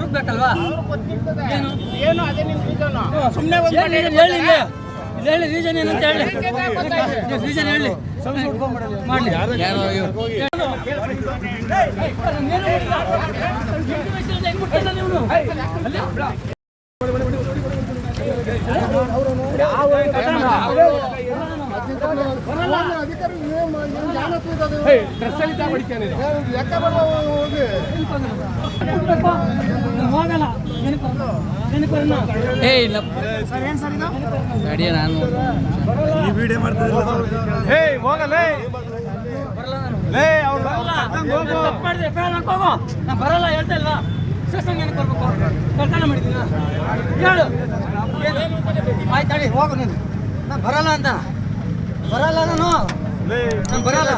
ರುಬ್ಬೇಕಲ್ವಾ reason ಸುಮ್ಮನೆ ಹೇಳಿ ಹೇಳಿ ರೀಸನ್ ಏನಂತ ಹೇಳಿ ರೀಸನ್ ಹೇಳಿ ಮಾಡಲಿ ಯಾವ ಏ ಇಲ್ಲ. ಗಾಡಿಯ ನಾನು. ಹೇ ಹೋಗಲೇ ಲೇ ಅವ್ರು ತಪ್ಪು ಮಾಡಿದೆ ಫೇಲ್ ಹೋಗೋ. ನಾನು ಬರಲ್ಲ ಹೇಳ್ತಾ ಇಲ್ವಾ? ಸ್ಟೇಷನ್ ಏನಕ್ಕೆ ಬರ್ಬೇಕು ಕಳ್ತನ ಮಾಡಿದ್ದೀನ ಹೇಳು. ಆಯ್ತು ಹೇಳಿ ಹೋಗು ನೀನು. ನಾನು ಬರಲ್ಲ ಅಂತ. ಬರಲ್ಲ ನಾನು. ಬರಲ್ಲ.